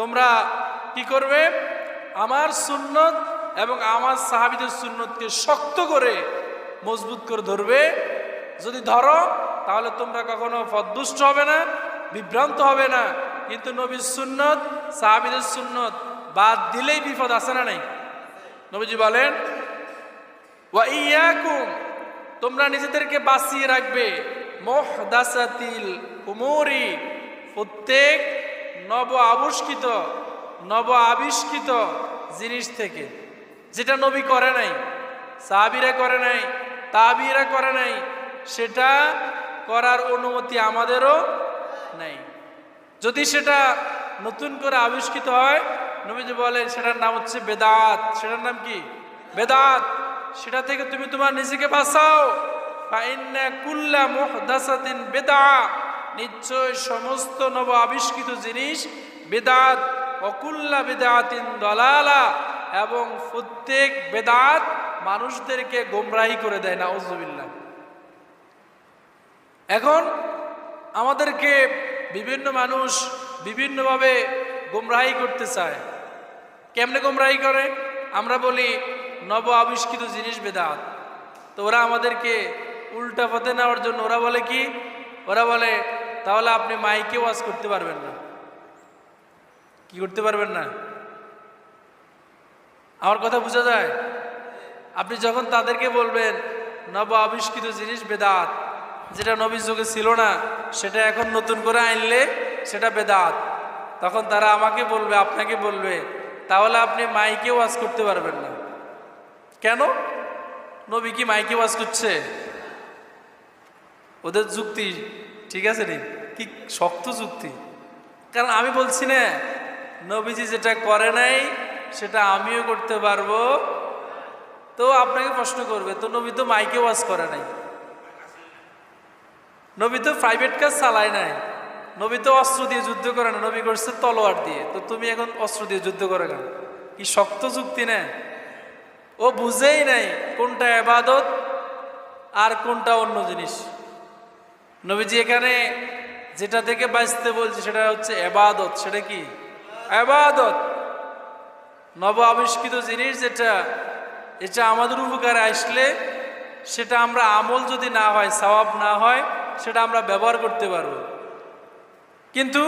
তোমরা কি করবে? আমার সুন্নত এবং আমার সাহাবিদের সুন্নতকে শক্ত করে মজবুত করে ধরবে। যদি ধরো, তাহলে তোমরা কখনো পদদুষ্ট হবে না, বিভ্রান্ত হবে না। কিন্তু নবীর সুন্নত, সাহাবিদের সুন্নত বাদ দিলেই বিপদ আসে না নাই? নবীজি বলেন তোমরা নিজেদেরকে বাঁচিয়ে রাখবে। মোহদাসাতিল উমরি প্রত্যেক নব আবিষ্কৃত নব আবিষ্কৃত জিনিস থেকে, যেটা নবী করে নাই, সাহাবিরা করে নাই তাবিরা করে নাই, সেটা করার অনুমতি আমাদেরও নাই। যদি সেটা নতুন করে আবিষ্কৃত হয়, নবীজি বলেন সেটার নাম হচ্ছে বেদাত। সেটার নাম কি? বেদাত। সেটা থেকে তুমি তোমার নিজেকে বাঁচাও। কুল্লা মুহদাসাতিন বেদা নিশ্চয় সমস্ত নব আবিষ্কৃত জিনিস, বেদাত, অকুল্লা বেদাতিন দলালা, এবং প্রত্যেক বেদাত মানুষদেরকে গোমরাহি করে দেয় না ওজুবিল্লাহ এখন আমাদেরকে বিভিন্ন মানুষ বিভিন্নভাবে গোমরাহি করতে চায়। কেমনে গোমরাহি করে? আমরা বলি নব আবিষ্কৃত জিনিস বেদাত। তো ওরা আমাদেরকে উল্টা পথে নেওয়ার জন্য ওরা বলে কি? ওরা বলে তাহলে আপনি মাইকে ওয়াজ করতে পারবেন না। কি করতে পারবেন না? আমার কথা বোঝা যায়? আপনি যখন তাদেরকে বলবেন, নব, আবিষ্কৃত জিনিস বেদাত। যেটা নবীর যুগে ছিল না, সেটা এখন নতুন করে আনলে সেটা বেদাত। তখন তারা আমাকে বলবে, আপনাকে বলবে, তাহলে আপনি মাইকে ওয়াজ করতে পারবেন না। কেন? নবী কি মাইকে ওয়াজ করছে? ওদের যুক্তি ঠিক আছে নি কি শক্ত যুক্তি। কারণ আমি বলছি না, নবীজি যেটা করে নাই, সেটা আমিও করতে পারব। তো আপনাকে প্রশ্ন করবে, তো নবী তো মাইকে ওয়াজ করে নাই। নবী তো প্রাইভেট কাজ চালায় নাই। নবী তো অস্ত্র দিয়ে যুদ্ধ করে না নবী করছে তলোয়ার দিয়ে। তো তুমি এখন অস্ত্র দিয়ে যুদ্ধ করে কেন? কি শক্ত যুক্তি না? ও বুঝেই নাই কোনটা এবাদত আর কোনটা অন্য জিনিস। নবীজি এখানে যেটা থেকে বাঁচতে বলছে সেটা হচ্ছে এবাদত, সেটা কি? এবাদত। নব আবিষ্কৃত জিনিস যেটা, এটা আমাদের উপকারে আসলে সেটা আমরা আমল যদি না হয়, সওয়াব না হয়, সেটা আমরা ব্যবহার করতে পারব। কিন্তু